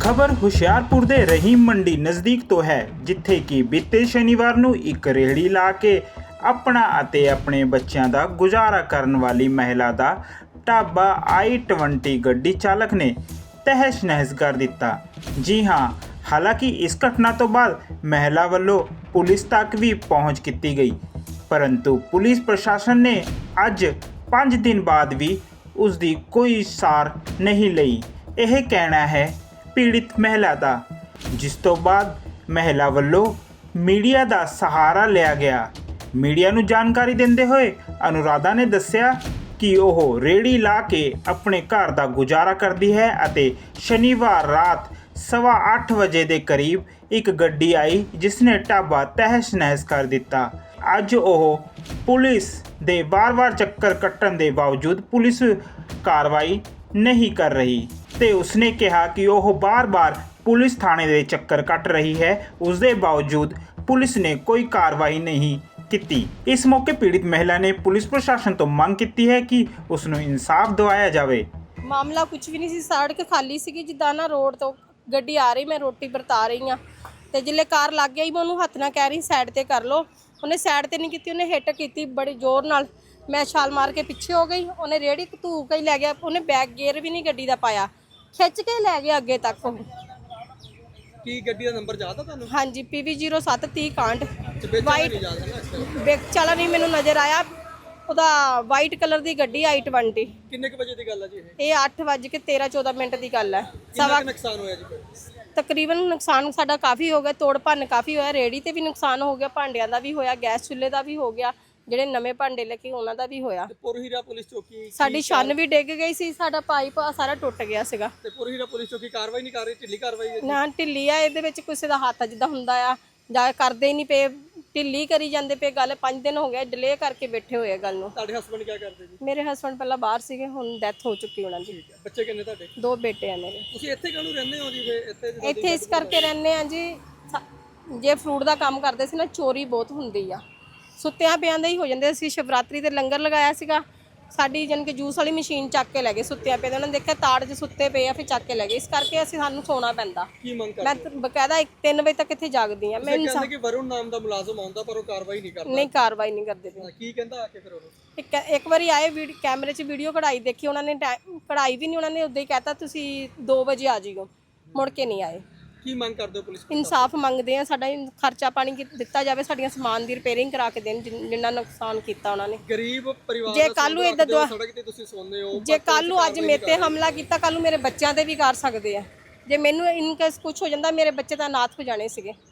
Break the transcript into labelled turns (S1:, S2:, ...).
S1: ਖਬਰ ਹੁਸ਼ਿਆਰਪੁਰ ਦੇ ਰਹੀਮ ਮੰਡੀ ਨਜ਼ਦੀਕ ਤੋਂ ਹੈ, ਜਿੱਥੇ ਕਿ ਬੀਤੇ ਸ਼ਨੀਵਾਰ ਨੂੰ ਇੱਕ ਰੇਹੜੀ ਲਾ ਕੇ ਆਪਣਾ ਅਤੇ ਆਪਣੇ ਬੱਚਿਆਂ ਦਾ ਗੁਜ਼ਾਰਾ ਕਰਨ ਵਾਲੀ ਮਹਿਲਾ ਦਾ ਢਾਬਾ i20 ਗੱਡੀ ਚਾਲਕ ਨੇ ਤਹਿਸ ਨਹਿਸ ਕਰ ਦਿੱਤਾ। ਜੀ ਹਾਂ, ਹਾਲਾਂਕਿ ਇਸ ਘਟਨਾ ਤੋਂ ਬਾਅਦ ਮਹਿਲਾ ਵੱਲੋਂ ਪੁਲਿਸ ਤੱਕ ਵੀ ਪਹੁੰਚ ਕੀਤੀ ਗਈ, ਪਰੰਤੂ ਪੁਲਿਸ ਪ੍ਰਸ਼ਾਸਨ ਨੇ ਅੱਜ 5 ਦਿਨ ਬਾਅਦ ਵੀ ਉਸ ਦੀ ਕੋਈ ਸਾਰ ਨਹੀਂ ਲਈ। ਇਹ ਕਹਿਣਾ ਹੈ ਪੀੜਿਤ ਮਹਿਲਾ ਦਾ, ਜਿਸ ਤੋਂ ਬਾਅਦ ਮਹਿਲਾ ਵੱਲੋਂ ਮੀਡੀਆ ਦਾ ਸਹਾਰਾ ਲਿਆ ਗਿਆ। ਮੀਡੀਆ ਨੂੰ ਜਾਣਕਾਰੀ ਦਿੰਦੇ ਹੋਏ ਅਨੁਰਾਧਾ ਨੇ ਦੱਸਿਆ ਕਿ ਉਹ ਰੇੜੀ ਲਾ ਕੇ ਆਪਣੇ ਘਰ ਦਾ ਗੁਜ਼ਾਰਾ ਕਰਦੀ ਹੈ ਅਤੇ ਸ਼ਨੀਵਾਰ ਰਾਤ ਸਵਾ ਅੱਠ ਵਜੇ ਦੇ ਕਰੀਬ ਇੱਕ ਗੱਡੀ ਆਈ ਜਿਸ ਨੇ ਢਾਬਾ ਤਹਿਸ ਨਹਿਸ ਕਰ ਦਿੱਤਾ। ਅੱਜ ਉਹ ਪੁਲਿਸ ਦੇ ਵਾਰ-ਵਾਰ ਚੱਕਰ ਕੱਟਣ ਦੇ ਬਾਵਜੂਦ ਪੁਲਿਸ ਕਾਰਵਾਈ ਨਹੀਂ ਕਰ ਰਹੀ। ਤੇ ਉਸਨੇ ਕਿਹਾ ਕਿ ਉਹ ਬਾਰ-ਬਾਰ ਪੁਲਿਸ ਥਾਣੇ ਦੇ ਚੱਕਰ ਕੱਟ ਰਹੀ ਹੈ। ਉਸ ਦੇ ਬਾਵਜੂਦ ਪੁਲਿਸ ਨੇ ਕੋਈ ਕਾਰਵਾਈ ਨਹੀਂ ਕੀਤੀ। ਇਸ ਮੌਕੇ ਪੀੜਿਤ ਮਹਿਲਾ ਨੇ ਪੁਲਿਸ ਪ੍ਰਸ਼ਾਸਨ ਤੋਂ ਮੰਗ ਕੀਤੀ ਹੈ ਕਿ ਉਸ ਨੂੰ ਇਨਸਾਫ ਦਿਵਾਇਆ ਜਾਵੇ।
S2: ਮਾਮਲਾ ਕੁਝ ਵੀ ਨਹੀਂ ਸੀ ਸੜਕ ਖਾਲੀ ਸੀਗੀ। ਜਿੱਦਾਂ ਨਾ ਰੋਡ ਤੋਂ ਗੱਡੀ ਆ ਰਹੀ, ਮੈਂ ਰੋਟੀ ਵਰਤਾ ਰਹੀ ਆ ਤੇ ਜਿੱਲੇ ਕਾਰ ਲੱਗ ਗਈ, ਮੈਂ ਉਹਨੂੰ ਹੱਥ ਨਾਲ ਕਹਿ ਰਹੀ, ਸਾਈਡ ਤੇ ਕਰ ਲੋ ਉਹਨੇ ਸਾਈਡ ਤੇ ਨਹੀਂ ਕੀਤੀ, ਉਹਨੇ ਹਿੱਟ ਕੀਤੀ ਬੜੀ ਜ਼ੋਰ ਨਾਲ। ਮੈਂ ਛਾਲ ਮਾਰ ਕੇ ਪਿੱਛੇ ਹੋ ਗਈ। ਉਹਨੇ ਰੇੜੀ ਧੂ ਹੀ ਲੈ ਗਿਆ। ਉਹਨੇ ਬੈਕ ਗੇਅਰ ਵੀ ਨਹੀਂ ਗੱਡੀ ਦਾ ਪਾਇਆ। ਖਿੱਚ ਕੇ ਲੈ ਗਿਆ ਅੱਗੇ ਤੱਕ ਉਹ।
S3: ਕੀ ਗੱਡੀ ਦਾ ਨੰਬਰ ਯਾਦ ਆ ਤੁਹਾਨੂੰ?
S2: ਹਾਂਜੀ PV 0730 ਕਾਂਡ ਵਾਈਟ
S3: ਨਹੀਂ ਯਾਦ ਹੈ ਨਾ ਇਸ time?
S2: ਬੈਕ ਚਲਾ ਨਹੀਂ ਮੈਨੂੰ ਨਜ਼ਰ ਆਇਆ। ਉਹਦਾ ਵਾਈਟ ਕਲਰ ਦੀ ਗੱਡੀ i20
S3: ਕਿੰਨੇ ਕੁ ਵਜੇ ਦੀ ਗੱਲ ਆ ਜੀ ਇਹ?
S2: ਇਹ 8 ਵੱਜ ਕੇ 13 14 ਮਿੰਟ ਦੀ ਗੱਲ ਹੈ
S3: ਕਿੰਨਾ
S2: ਸਵਾ
S3: ਕੁ ਨੁਕਸਾਨ ਹੋਇਆ ਜੀ ਫਿਰ?
S2: ਤਕਰੀਬਨ ਨੁਕਸਾਨ ਸਾਡਾ ਕਾਫੀ ਹੋ ਗਿਆ। ਤੋੜ ਭੰਨ ਕਾਫੀ ਹੋਇਆ। ਰੇੜੀ ਤੇ ਵੀ ਨੁਕਸਾਨ ਹੋ ਗਿਆ। ਭਾਂਡਿਆਂ ਦਾ ਵੀ ਹੋਇਆ। ਗੈਸ ਚੁੱਲ੍ਹੇ ਦਾ ਵੀ ਹੋ ਗਿਆ। ਜਿਹੜੇ ਨਵੇਂ ਭਾਂਡੇ ਲੈ ਕੇ ਉਹਨਾਂ ਦਾ ਵੀ ਹੋਇਆ।
S3: ਤੇ ਪੁਰਹੀਰਾ ਪੁਲਿਸ ਚੌਕੀ
S2: ਸਾਡੀ ਛੰਨ ਵੀ ਡਿੱਗ ਗਈ ਸੀ ਸਾਡਾ ਪਾਈਪ ਸਾਰਾ ਟੁੱਟ ਗਿਆ ਸੀਗਾ।
S3: ਤੇ ਪੁਰਹੀਰਾ ਪੁਲਿਸ ਚੌਕੀ ਕਾਰਵਾਈ ਨਹੀਂ ਕਰ ਰਹੀ ਢਿੱਲੀ ਕਾਰਵਾਈ ਹੈ
S2: ਨਾ ਢਿੱਲੀ ਆ ਇਹਦੇ ਵਿੱਚ ਕਿਸੇ ਦਾ ਹੱਥ ਜਿੱਦਾਂ ਹੁੰਦਾ ਆ ਜਾਂ ਕਰਦੇ ਹੀ ਨਹੀਂ ਪਏ ਢਿੱਲੀ ਕਰੀ ਜਾਂਦੇ ਪਏ ਗੱਲ 5 ਦਿਨ ਹੋ ਗਏ ਡਿਲੇ ਕਰਕੇ ਬੈਠੇ ਹੋਏ ਆ ਗੱਲ ਨੂੰ।
S3: ਤੁਹਾਡੇ ਹਸਬੰਡ ਕੀ ਕਰਦੇ ਜੀ?
S2: ਮੇਰੇ ਹਸਬੰਡ ਪਹਿਲਾਂ ਬਾਹਰ ਸੀਗੇ ਹੁਣ ਡੈਥ ਹੋ ਚੁੱਕੀ ਉਹਨਾਂ ਦੀ।
S3: ਬੱਚੇ ਕਿੰਨੇ ਤੁਹਾਡੇ?
S2: ਦੋ ਬੇਟੇ ਆ ਮੇਰੇ।
S3: ਤੁਸੀਂ ਇੱਥੇ ਕਾਹਨੂੰ ਰਹਿੰਦੇ ਹੋ ਜੀ ਫਿਰ? ਇੱਥੇ ਜਿੱਦਾਂ
S2: ਇੱਥੇ ਇਸ ਕਰਕੇ ਰਹਿੰਦੇ ਆ ਜੀ ਸਾ- ਜੇ ਫਰੂਟ ਦਾ ਕੰਮ ਕਰਦੇ ਸੀ ਨਾ ਚੋਰੀ ਬਹੁਤ ਹੁੰਦੀ ਆ। ਸੁੱਤਿਆਂ ਪਿਆਂ ਦੇ ਹੀ ਹੋ ਜਾਂਦੇ ਸੀ ਸ਼ਿਵਰਾਤਰੀ ਤੇ ਲੰਗਰ ਲਗਾਇਆ ਸੀਗਾ। ਸਾਡੀ ਜਨ ਕਿ ਜੂਸ ਵਾਲੀ ਮਸ਼ੀਨ ਚੱਕ ਕੇ ਲੈ ਗਏ ਸੁੱਤਿਆਂ ਪਿਆਂ ਦੇ ਉਹਨਾਂ ਨੇ ਦੇਖਿਆ ਤਾੜ 'ਚ ਸੁੱਤੇ ਪਏ ਆ ਫਿਰ ਚੱਕ ਕੇ ਲੈ ਗਏ। ਇਸ ਕਰਕੇ ਅਸੀਂ ਸਾਨੂੰ ਸੋਣਾ ਪੈਂਦਾ।
S3: ਕੀ ਮੰਗ ਕਰ
S2: ਮੈਂ ਤਾਂ ਬਕਾਇਦਾ 3 ਵਜੇ ਤੱਕ ਇੱਥੇ ਜਾਗਦੀ ਆ ਮੈਂ
S3: ਕਹਿੰਦੇ ਕਿ ਵਰੁਣ ਨਾਮ ਦਾ ਮੁਲਾਜ਼ਮ ਆਉਂਦਾ ਪਰ ਉਹ ਕਾਰਵਾਈ ਨਹੀਂ ਕਰਦਾ।
S2: ਨਹੀਂ ਕਾਰਵਾਈ ਨਹੀਂ ਕਰਦੇ ਪਏ।
S3: ਕੀ ਕਹਿੰਦਾ ਆ ਕੇ ਫਿਰ ਉਹ?
S2: ਇੱਕ ਇੱਕ ਵਾਰੀ ਆਏ ਵੀਡ- ਕੈਮਰੇ 'ਚ ਵੀਡੀਓ ਕਢਾਈ ਦੇਖੀ ਉਹਨਾਂ ਨੇ ਟੈ- ਕਢਾਈ ਵੀ ਨਹੀਂ ਉਹਨਾਂ ਨੇ ਉਦਾਂ ਹੀ ਕਹਿਤਾ ਤੁਸੀਂ 2 ਵਜੇ ਆ ਜਿਓ। ਮੁੜ ਕੇ ਨਹੀਂ ਆਏ।
S3: ਕੀ ਮੰਗ ਕਰਦੇ ਹੋ ਪੁਲਿਸ
S2: ਇਨਸਾਫ ਮੰਗਦੇ ਆ ਸਾਡਾ ਇਨ- ਖਰਚਾ ਪਾਣੀ ਕੀ- ਦਿੱਤਾ ਜਾਵੇ ਸਾਡੀਆਂ ਸਮਾਨ ਦੀ ਰਿਪੇਅਰਿੰਗ ਕਰਾ ਕੇ ਦੇਣ ਜਿਨ- ਜਿੰਨਾ ਨੁਕਸਾਨ ਕੀਤਾ ਉਹਨਾਂ ਨੇ।
S3: ਗਰੀਬ ਪਰਿਵਾਰ
S2: ਜੇ
S3: ਦਾ
S2: ਕੱਲ੍ਹ ਨੂੰ
S3: ਸੌਦਾ
S2: ਏਦਾਂ
S3: ਰੱਖਦੇ ਹੋ,
S2: ਦੁਆ-
S3: ਸੜਕ ਤੇ ਤੁਸੀਂ ਸੌਂਦੇ ਹੋ
S2: ਜੇ ਕੱਲ ਨੂੰ ਅੱਜ ਮੇਰੇ ਤੇ ਹਮਲਾ ਕੀਤਾ ਕੱਲ ਨੂੰ ਮੇਰੇ ਬੱਚਿਆਂ ਤੇ ਵੀ ਕਰ ਸਕਦੇ ਆ। ਜੇ ਮੈਨੂੰ ਇਨਕੇਸ ਕੁਝ ਹੋ ਜਾਂਦਾ ਮੇਰੇ ਬੱਚੇ ਤਾਂ ਅਨਾਥ ਹੋ ਜਾਣੇ ਸੀਗੇ।